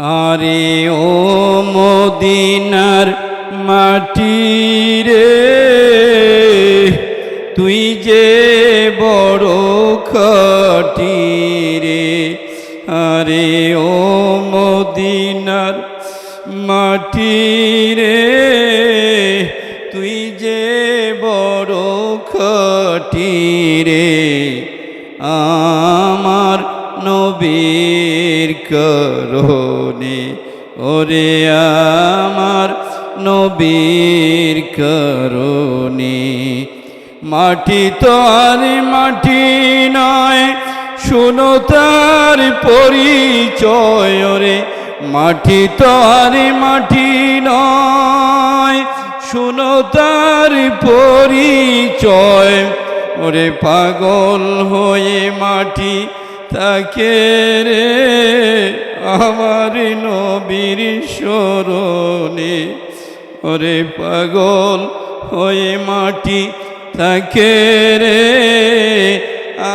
আরে ও মদিনার মাটি রে, তুই যে বড় খাটি রে। আরে ও মদিনার মাটি রে, তুই যে বড় খাটি রে। আমার নবীর করণে ওরে আমার নবীর করণে। মাটি তো আর মাটি নয়, শুনো তার পরিচয় রে মাটি তো আর মাটি নয়, শুনো তার পরিচয়। ওরে পাগল হয়ে মাটি তাকে রে আমার নবীর স্মরণে। ওরে পাগল হয়ে মাটি তাকে রে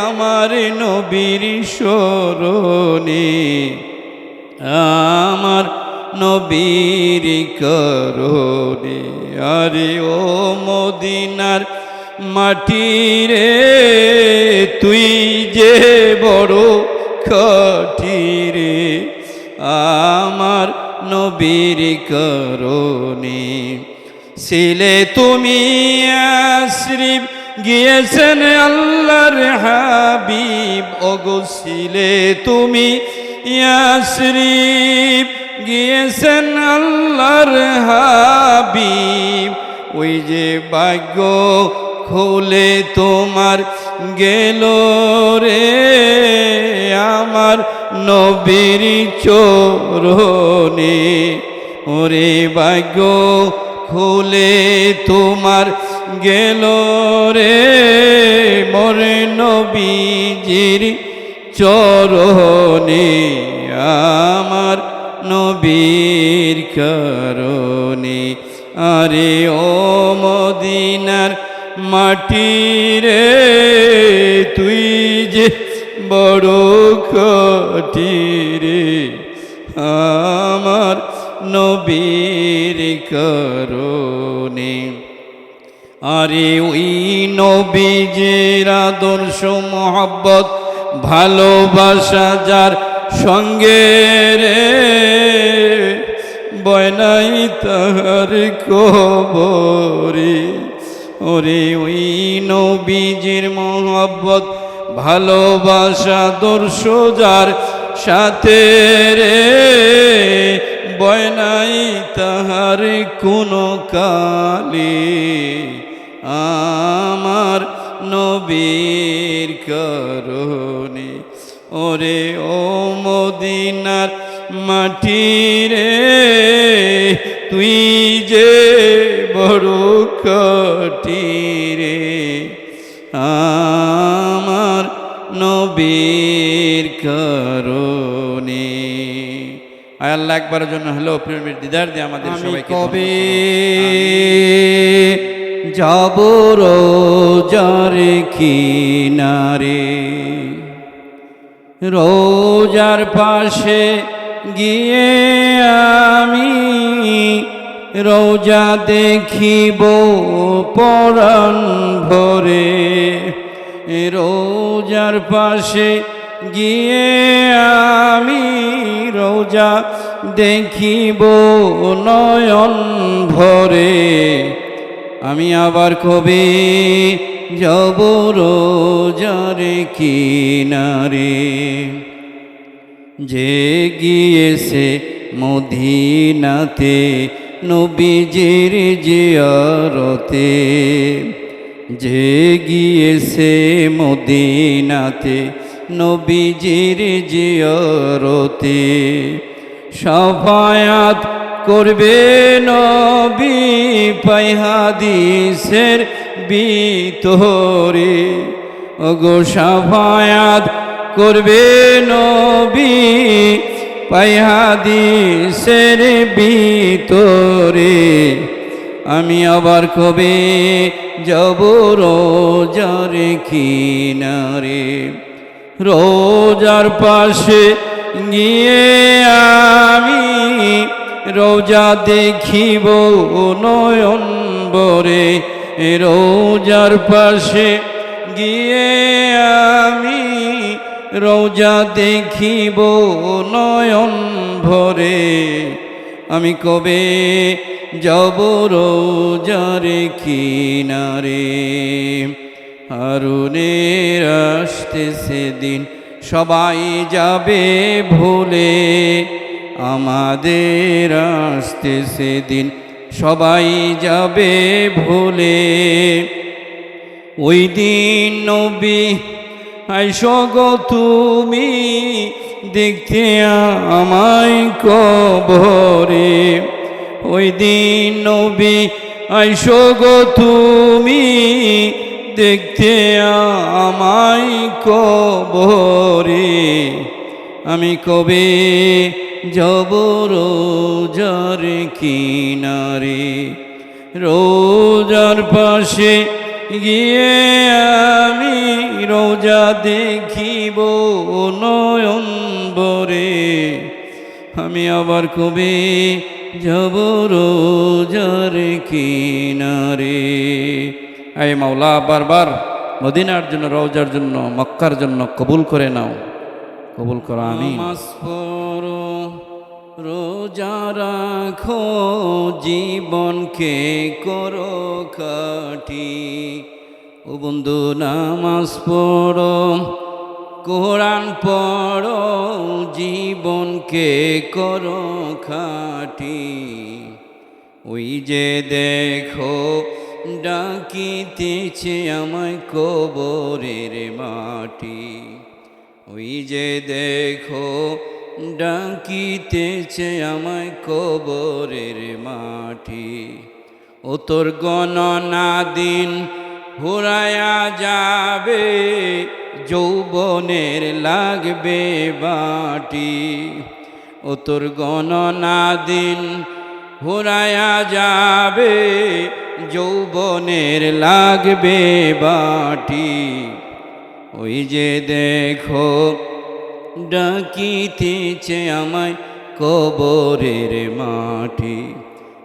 আমার নবীর স্মরণে। আমার নবীর করণে। আরে ও মদিনার মাটি রে তুই যে বড় খাটি রে আমার নবীর করণে। ছিলে তুমি আশ্রিব, গিয়েছেন আল্লাহর হাবিব। ওগো, ছিলে তুমি ইয়াসরিব গিয়েছেন আল্লাহর হাবিব। ওই যে ভাগ্য খুলে তোমার গেল রে আমার নবীর চোরনে ওরে ভাগ্য, খুলে তোমার গেল রে মরে নবীজির চরণে। আমার নবীর করণে আরে ও মদিনার মাটি রে, তুই যে বড় কটি রে, আমার নবীর করণে। আরে ওই নবীজের আদর্শ, মোহাব্বত, ভালোবাসা যার সঙ্গে রে বয়নাই তাহার কবরে। ওরে ওই নবীজির মোহাব্বত, ভালোবাসা দর্শ যার সাথে রে বয়নাই তাহার কোনো কালে। আমার নবীর করণে, ওরে ও মদিনার মাটি রে, তুই যে করণে আয় আল্লাহ একবারের জন্য হলো প্রেমের দিদার দিয়ে আমাদের আমি সবাইকে কবে যাব রোজার কিনারে রোজার পাশে গিয়ে আমি রোজা দেখিব পরাণ ভরে। রোজার পাশে গিয়ে আমি রোজা দেখিব নয়ন ভরে। আমি আবার কবে যাব রোজার কিনারে? যে গিয়েছে মদিনাতে নবীজির জিয়ারতে, যে গিয়েছে মদিনাতে নবীজির জিয়ারতে। সফায়াত করবে নবী পাইহাদিসের বিতরে ওগো সাফায়াত করবে নবী পাইহাদিসের বিতরে আমি আবার কবে যাব রোজার কিনারে? রোজার পাশে গিয়ে আমি রোজা দেখিব নয়ন বরে রোজার পাশে গিয়ে আমি রোজা দেখিব নয়ন ভরে। আমি কবে যাব রোজার কিনারে? হারুনের আসতে সেদিন সবাই যাবে ভুলে। আমাদের আসতে সেদিন সবাই যাবে ভুলে। ওই দিন নবী আইসো গো তুমি দেখতে আমায় কবরে। ওই দিন নবী আইসো গো তুমি দেখতে আমায় কবরে। আমি কবে যাব রোজার কিনারে? রোজার পাশে গিয়ে আমি রোজা দেখিব নয়ন বরে আমি আবার কবে যাব রোজার কিনারে? আই মাওলা, বারবার মদিনার জন্য রোজার জন্য, মক্কার জন্য কবুল করে নাও। কবুল করো আমি রোজা রাখো, জীবনকে করো কাটি ও বন্ধু, নামাজ পড়ো, কোরআন পড়ো, জীবনকে করো খাটি। ওই যে দেখো ডাকিতেছে আমায় কবরের মাটি। ওই যে দেখো, ডাকিতেছে আমায় কবরের মাটি। ও তোর গণনা দিন হুরায়া যাবে, যৌবনের লাগবে বাটি। ও তোর গণনা দিন হুরায়া যাবে যৌবনের লাগবে বাটি। ওই যে দেখো ডাকিতেছে আমায় কবরের মাটি।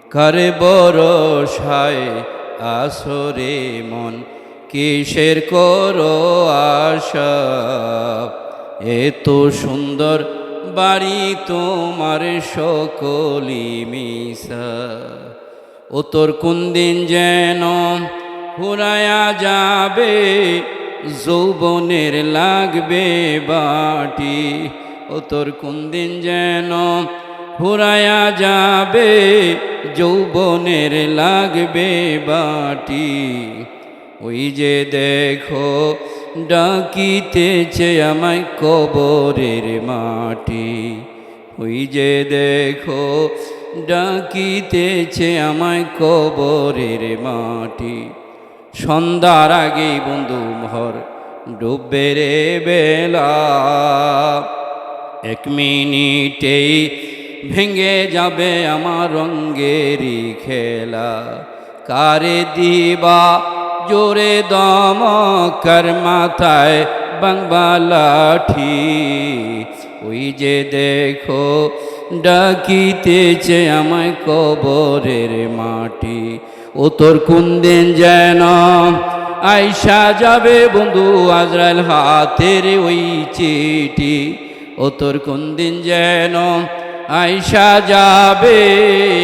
কার কারে বরসায় আসরে মন, কিসের করো আশা? এত সুন্দর বাড়ি তোমার সকলি মিশা। ও তোর কোন দিন যেন হুরায়া যাবে? যৌবনের লাগবে বাটি। ও তোর কোন দিন যেন হুরায়া যাবে? যৌবনের লাগবে বাটি। ওই যে দেখো, ডাকিতেছে আমায় কবরের মাটি। ওই যে দেখো ডাকিতেছে আমায় কবরের মাটি। সন্ধ্যার আগেই বন্ধু মোহর ডুববে রে বেলা। এক মিনিটেই ভেঙে যাবে আমার রঙ্গেরই খেলা। কারে দিবা জোরে দম কার মাথায় বাংবা লাঠি। ওই যে দেখো ডাকিতেছে আমায় কবরের মাটি ও তোর কোন দিন যেন আইসা যাবে বন্ধু আজরাইল হাতের ওই চিঠি ও তোর কোন দিন যেন আইসা যাবে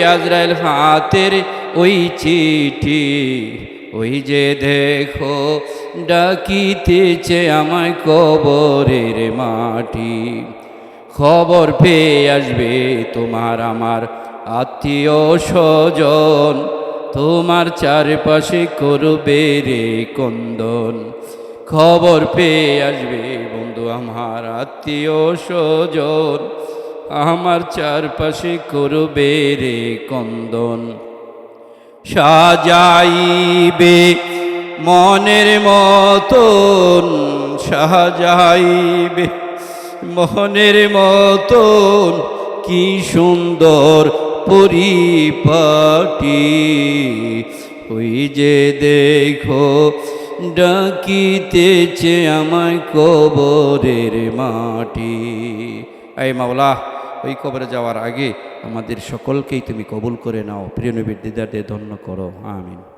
আজরাইল হাতের ওই চিঠি। ওই যে দেখো ডাকিতেছে আমায় কবরের মাটি খবর পেয়ে আসবে তোমার আমার আত্মীয় স্বজন। তোমার চারপাশে করবে রে কন্দন। খবর পেয়ে আসবে বন্ধু আমার আত্মীয় স্বজন। আমার চারপাশে করবে রে কন্দন। সাজাইবে মনের মতন, সাজাইবে মনের মতন কি সুন্দর পরিপাটি। ওই যে দেখো, ডাকিতেছে আমায় কবরের মাটি। এই মাওলা, ওই কবরে যাওয়ার আগে আমাদের সকলকেই তুমি কবুল করে নাও। প্রিয় নবীর দিদার দিয়ে ধন্য করো। আমিন।